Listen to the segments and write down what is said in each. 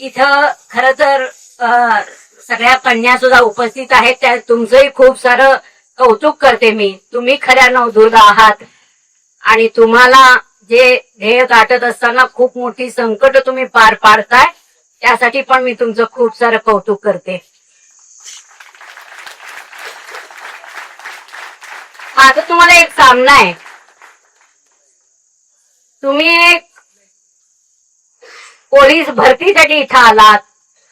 इथं खर तर सगळ्या कन्या सुद्धा उपस्थित आहेत. त्या तुमचंही खूप सारं कौतुक करते मी. तुम्ही खऱ्या नवदुर्गा आहात. आणि तुम्हाला जे ध्येय गाठत असताना खूप मोठी संकट तुम्ही पार पाडताय त्यासाठी पण मी तुमचं खूप सारं कौतुक करते. आता तुम्हाला एक सामना आहे. तुम्ही एक पोलीस भरतीसाठी इथं आलात.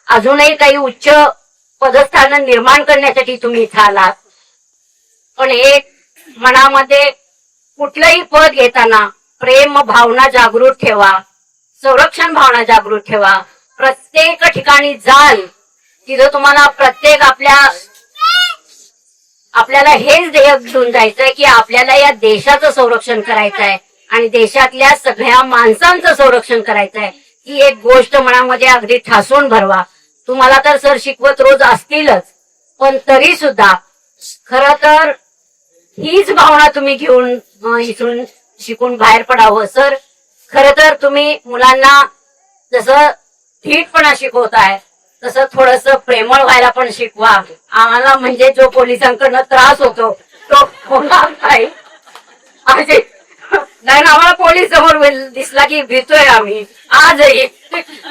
अजूनही काही उच्च पदस्थान निर्माण करण्यासाठी तुम्ही इथं आलात. पण एक मनामध्ये कुठलंही पद घेताना प्रेम भावना जागृत ठेवा संरक्षण भावना जागृत ठेवा. प्रत्येक ठिकाणी जाल तिथं तुम्हाला प्रत्येक आपल्या आपल्याला हेच ध्येय घेऊन जायचंय की आपल्याला या देशाचं संरक्षण करायचं आहे आणि देशातल्या सगळ्या माणसांचं संरक्षण करायचं आहे ही एक गोष्ट मनामध्ये अगदी ठासून भरवा. तुम्हाला तर सर शिकवत रोज असतीलच. पण तरी सुद्धा खर तर हीच भावना तुम्ही घेऊन इथून शिकून बाहेर पडावं. सर खर तर तुम्ही मुलांना जसं धीटपणा शिकवताय तसं थोडस प्रेमळ व्हायला पण शिकवा. आम्हाला म्हणजे जो पोलिसांकडनं त्रास होतो तो होणार नाही आजी, कारण आम्हाला पोलीस समोर दिसला की भीतोय आम्ही. आजही.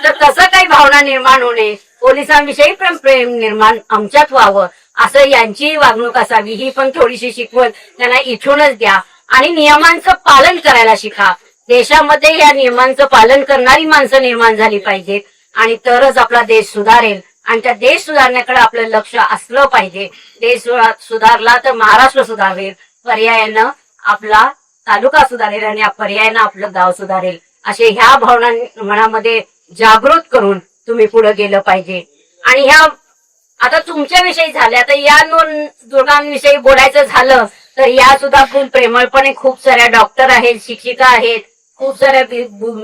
तर तसं काही भावना निर्माण होणे पोलिसांविषयी पण प्रेम निर्माण आमच्यात व्हावं असं यांची वागणूक असावी ही पण थोडीशी शिकवण त्यांना इथूनच द्या. आणि नियमांचं पालन करायला शिका. देशामध्ये या नियमांचं पालन करणारी माणसं निर्माण झाली पाहिजेत. आणि तरच आपला देश सुधारेल. आणि त्या देश सुधारण्याकडे आपलं लक्ष असलं पाहिजे. देश सुधारला तर महाराष्ट्र सुधारेल. पर्यायानं आपला तालुका सुधारेल आणि पर्यायानं आपलं गाव सुधारेल. असे ह्या भावना मनामध्ये जागृत करून तुम्ही पुढे गेलं पाहिजे. आणि ह्या आता तुमच्याविषयी झाले आता या दोन दुर्गांविषयी बोलायचं झालं तर या सुद्धा खूप प्रेमळपणे खूप साऱ्या डॉक्टर आहेत शिक्षिका आहेत खूप साऱ्या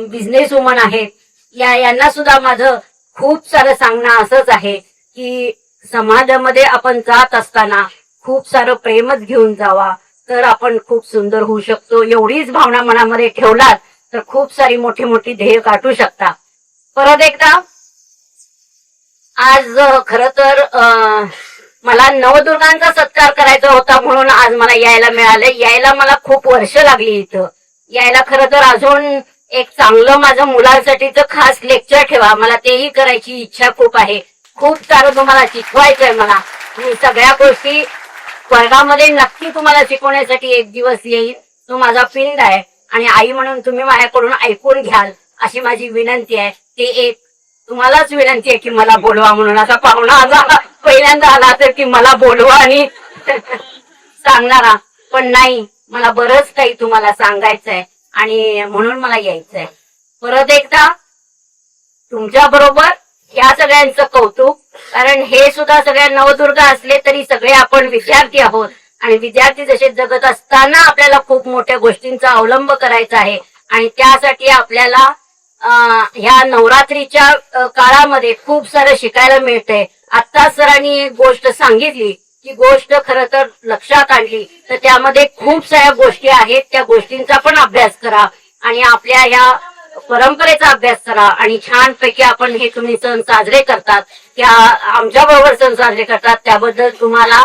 बिझनेस वुमन आहेत. या यांना सुद्धा माझं खूप सारं सांगणं असंच आहे की समाजामध्ये आपण जात असताना खूप सारं प्रेमच घेऊन जावा. तर आपण खूप सुंदर होऊ शकतो. एवढीच भावना मनामध्ये ठेवलात तर खूप सारी मोठी मोठी ध्येय गाठू शकता. परत एकदा आज खर तर मला नवदुर्गांचा सत्कार करायचा होता म्हणून आज मला यायला मिळालं. यायला मला खूप वर्ष लागली इथं. यायला खर तर अजून एक चांगलं माझं मुलांसाठीचं खास लेक्चर ठेवा. मला तेही करायची इच्छा खूप आहे. खूप सारं तुम्हाला शिकवायचंय मला. मी सगळ्या गोष्टी वर्गामध्ये नक्की तुम्हाला शिकवण्यासाठी एक दिवस येईल. तो माझा पिंड आहे. आणि आई म्हणून तुम्ही माझ्याकडून ऐकून घ्याल अशी माझी विनंती आहे. ते एक तुम्हालाच विनंती आहे की मला बोलवा म्हणून. असा पाहुणा आला. पहिल्यांदा आला तर की मला बोलवा आणि सांगणारा पण नाही मला बरंच काही तुम्हाला सांगायचंय. आणि म्हणून मला यायचंय. परत एकदा तुमच्या बरोबर या सगळ्यांचं कौतुक कारण हे सुद्धा सगळ्या नवदुर्गा असले तरी सगळे आपण विद्यार्थी आहोत. आणि विद्यार्थी जसे जगत असताना आपल्याला खूप मोठ्या गोष्टींचा अवलंब करायचा आहे. आणि त्यासाठी आपल्याला ह्या नवरात्रीच्या काळामध्ये खूप सारं शिकायला मिळतंय. आता सरांनी एक गोष्ट सांगितली की गोष्ट खर तर लक्षात आणली तर त्यामध्ये खूप साऱ्या गोष्टी आहेत. त्या गोष्टींचा पण अभ्यास करा. आणि आपल्या ह्या परंपरेचा अभ्यास करा आणि छानपैकी आपण हे तुम्ही सण साजरे करतात. त्या आमच्या बरोबर सण साजरे करतात. त्याबद्दल तुम्हाला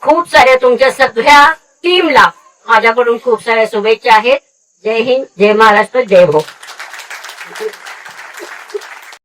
खूप साऱ्या तुमच्या सगळ्या टीमला माझ्याकडून खूप साऱ्या शुभेच्छा आहेत. जय हिंद जय महाराष्ट्र जय हो